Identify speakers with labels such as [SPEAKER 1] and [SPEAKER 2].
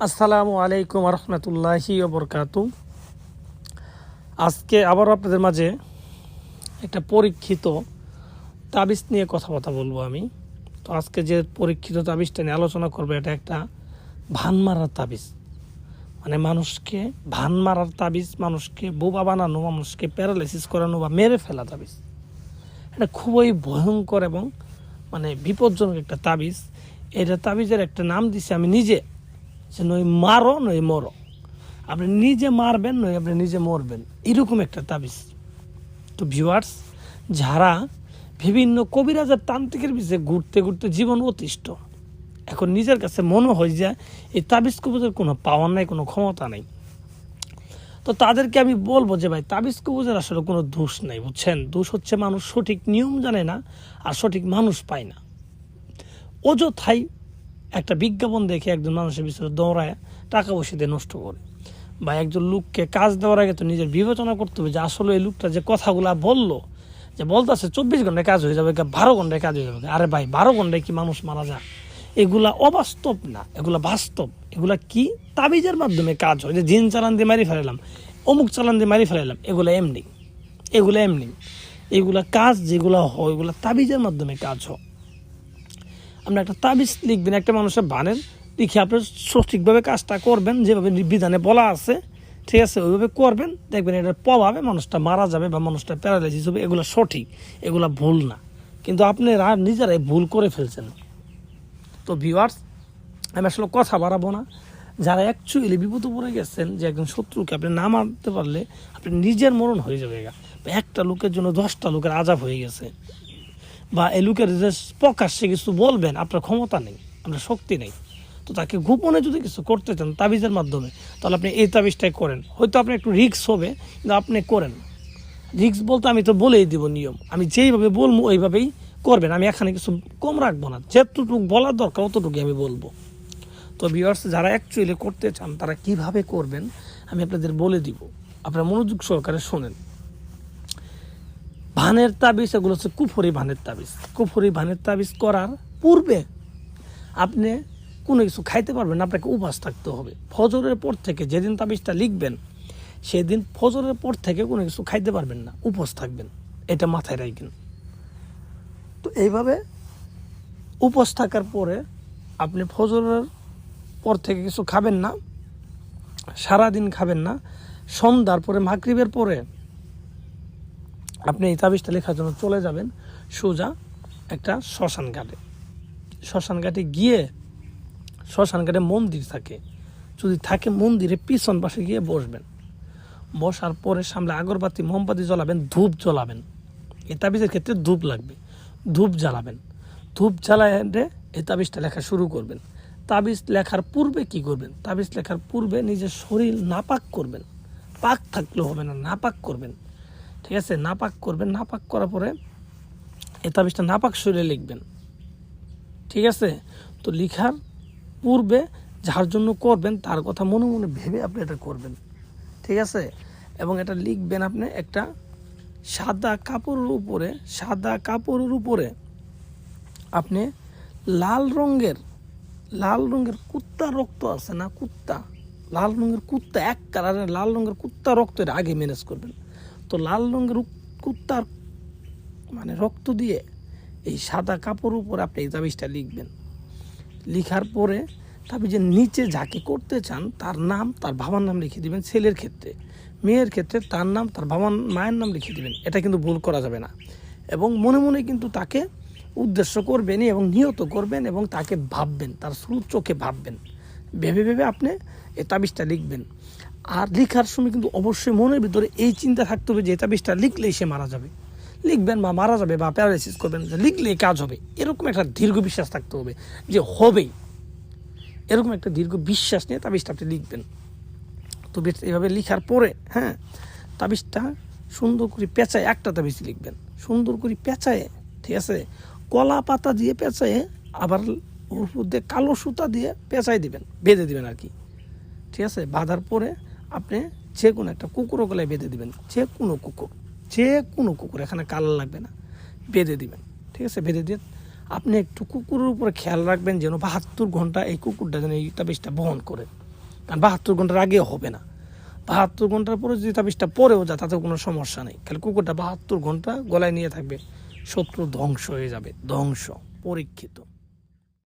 [SPEAKER 1] আসসালামু আলাইকুম রহমতুল্লাহি বরকাতু আজকে আবারও আপনাদের মাঝে একটা পরীক্ষিত তাবিজ নিয়ে কথাবার্তা বলব আমি। তো আজকে যে পরীক্ষিত তাবিজটা নিয়ে আলোচনা করব, এটা একটা ভান মারার তাবিজ। মানে মানুষকে ভান মারার তাবিজ, মানুষকে বোবা বানানো, মানুষকে প্যারালাইসিস করানো বা মেরে ফেলা তাবিজ। এটা খুবই ভয়ঙ্কর এবং মানে বিপজ্জনক একটা তাবিজ। এটা তাবিজের একটা নাম দিছি আমি নিজে। যে নয় মারো নয় মরো। আপনি নিজে মারবেন নয় আপনি নিজে মরবেন। এরকম একটা তাবিজ। তো ভিউয়ার্স যারা বিভিন্ন কবিরাজের তান্ত্রিকের পিছিয়ে ঘুরতে ঘুরতে জীবন অতিষ্ঠ, এখন নিজের কাছে মনে হয় যে এই তাবিজ কবিজের কোনো পাওয়ার নাই, কোনো ক্ষমতা নাই। তো তাদেরকে আমি বলব যে ভাই, তাবিজ কবুজের আসলে কোনো দোষ নাই, বুঝছেন? দোষ হচ্ছে মানুষ সঠিক নিয়ম জানে না, আর সঠিক মানুষ পায় না। অযথাই একটা বিজ্ঞাপন দেখে একজন মানুষের ভিতরে দৌড়ায়, টাকা পয়সা দিয়ে নষ্ট করে। বা একজন লোককে কাজ দেওয়ার আগে তো নিজের বিবেচনা করতে হবে যে আসলে এই লোকটা যে কথাগুলা বলল, যে বলতেছে চব্বিশ ঘন্টায় কাজ হয়ে যাবে বারো ঘন্টায় কাজ হয়ে যাবে। আরে ভাই, বারো ঘন্টায় কি মানুষ মারা যায়? এগুলা অবাস্তব না, এগুলা বাস্তব। এগুলা কি তাবিজের মাধ্যমে কাজ হয়? যে জিন চালান দিয়ে মারি ফেলালাম অমুক চালান দিয়ে মারি ফেলালাম এগুলো এমনি। এগুলো এমনি। এগুলা কাজ যেগুলো হয়, এগুলো তাবিজের মাধ্যমে কাজ হয়। আপনি একটা তাবিজ লিখবেন, একটা মানুষের বানের লিখে আপনি সঠিকভাবে কাজটা করবেন, যেভাবে বিধানে বলা আছে, ঠিক আছে, ওইভাবে করবেন, দেখবেন এটার প্রভাবে মানুষটা মারা যাবে বা মানুষটা প্যারালাইসিস হবে, এগুলো সঠিক, এগুলো ভুল না। কিন্তু আপনারা নিজেরাই ভুল করে ফেলছেন। তো ভিউয়ার্স আমি আসলে কথা বাড়াবো না। যারা অ্যাকচুয়ালি বিপদে পড়ে গেছেন, যে একজন শত্রুকে আপনি না মারতে পারলে, আপনি নিজের মরণ হয়ে যাবে। একটা লোকের জন্য দশটা লোকের আজাব হয়ে গেছে। বা এই লোকের যে প্রকাশ্যে কিছু বলবেন, আপনার ক্ষমতা নেই, আপনার শক্তি নেই, তো তাকে গোপনে যদি কিছু করতে চান তাবিজের মাধ্যমে, তাহলে আপনি এই তাবিজটাই করেন। হয়তো আপনি একটু রিক্স হবে, কিন্তু আপনি করেন। রিক্স বলতে আমি তো বলেই দিব নিয়ম। আমি যেইভাবে বলব, ওইভাবেই করবেন। আমি এখানে কিছু কম রাখব না। যেতটুকু বলার দরকার অতটুকু আমি বলব। তো ভিউয়ার্স যারা অ্যাকচুয়ালি করতে চান, তারা কীভাবে করবেন, আমি আপনাদের বলে দিব। আপনারা মনোযোগ সহকারে শোনেন। ভানের তাবিজ, এগুলো হচ্ছে কুফরি ভানের তাবিজ। কুফরি ভানের তাবিজ করার পূর্বে আপনি কোনো কিছু খাইতে পারবেন আপনাকে উপাস থাকতে হবে। ফজরের পর থেকে যেদিন তাবিজটা লিখবেন, সেদিন ফজরের পর থেকে কোনো কিছু খাইতে পারবেন না, উপোস থাকবেন। এটা মাথায় রাখবেন। তো এইভাবে উপোস থাকার পরে আপনি ফজরের পর থেকে কিছু খাবেন না, সারাদিন খাবেন না, সন্ধ্যার পরে, মাগরিবের পরে আপনি এই তাবিজটা লেখার জন্য চলে যাবেন সোজা একটা শ্মশান ঘাটে। শ্মশান ঘাটে গিয়ে শ্মশান ঘাটে মন্দির থাকে। যদি থাকে মন্দিরে পিছন পাশে গিয়ে বসবেন। বসার পরে সামনে আগরবাতি, মোমবাতি জ্বলাবেন, ধূপ জ্বলাবেন। এই তাবিজের ক্ষেত্রে ধূপ লাগবে। ধূপ জ্বালাবেন। ধূপ জ্বালায় এই তাবিজটা লেখা শুরু করবেন। তাবিজ লেখার পূর্বে কি করবেন? তাবিজ লেখার পূর্বে নিজের শরীর নাপাক করবেন। পাক থাকলেও হবে না, নাপাক করবেন। ঠিক আছে? নাপাক করবেন। নাপাক করার পরে এই তাবিজটা নাপাক শরীরে লিখবেন। ঠিক আছে? তো লিখার পূর্বে যার জন্য করবেন, তার কথা মনে মনে ভেবে আপনি এটা করবেন। ঠিক আছে? এবং এটা লিখবেন আপনি একটা সাদা কাপড়ের উপরে, সাদা কাপড়ের উপরে আপনি লাল রঙের লাল রঙের কুত্তা রক্ত আছে না কুত্তা? লাল রঙের কুত্তা, এক কালারের লাল রঙের কুত্তা রক্তের আগে ম্যানেজ করবেন। তো লাল রঙের কুত্তার মানে রক্ত দিয়ে এই সাদা কাপড়ের উপর আপনি এই তাবিজটা লিখবেন। লিখার পরে তাবিজের নিচে যাকে করতে চান, তার নাম, তার বাবার নাম লিখে দিবেন ছেলের ক্ষেত্রে। মেয়ের ক্ষেত্রে তার নাম, তার বাবার মায়ের নাম লিখে দিবেন। এটা কিন্তু ভুল করা যাবে না। এবং মনে মনে কিন্তু তাকে উদ্দেশ্য করবেনই এবং নিহত করবেন এবং তাকে ভাববেন, তার স্রোত চোখে ভাববেন। ভেবে ভেবে আপনি এ তাবিজটা লিখবেন। আর লেখার সময় কিন্তু অবশ্যই মনের ভিতরে এই চিন্তা থাকতে হবে যে এই তাবিজটা লিখলেই সে মারা যাবে। লিখবেন বা মারা যাবে বা প্যারালাইসিস করবেন, যে লিখলেই কাজ হবে। এরকম একটা দীর্ঘ বিশ্বাস থাকতে হবে যে হবেই। এরকম একটা দীর্ঘ বিশ্বাস নিয়ে তাবিজটা আপনি লিখবেন। তো বেশ, এইভাবে লিখার পরে হ্যাঁ তাবিজটা সুন্দর করে পেঁচায় একটা তাবিজ লিখবেন। সুন্দর করে পেঁচায়, ঠিক আছে, কলা পাতা দিয়ে পেঁচায় আবার ওর মধ্যে কালো সুতা দিয়ে পেঁচাই দিবেন, বেঁধে দিবেন আর কি। ঠিক আছে, বাঁধার পরে আপনি যে কোনো একটা কুকুরও গলায় বেঁধে দিবেন, যে কোনো কুকুর, যে কোনো কুকুর, এখানে কালো লাগবে না, বেঁধে দিবেন, ঠিক আছে? বেঁধে দিয়ে আপনি একটু কুকুরের উপরে খেয়াল রাখবেন যেন বাহাত্তর ঘণ্টা এই কুকুরটা যেন এই তাবিজটা বহন করে। কারণ বাহাত্তর ঘণ্টার আগেও হবে না। বাহাত্তর ঘণ্টার পরে যদি তাবিজটা পরেও যায় তাতে কোনো সমস্যা নেই। খালি কুকুরটা বাহাত্তর ঘণ্টা গলায় নিয়ে থাকবে, শত্রু ধ্বংস হয়ে যাবে, ধ্বংস, পরীক্ষিত।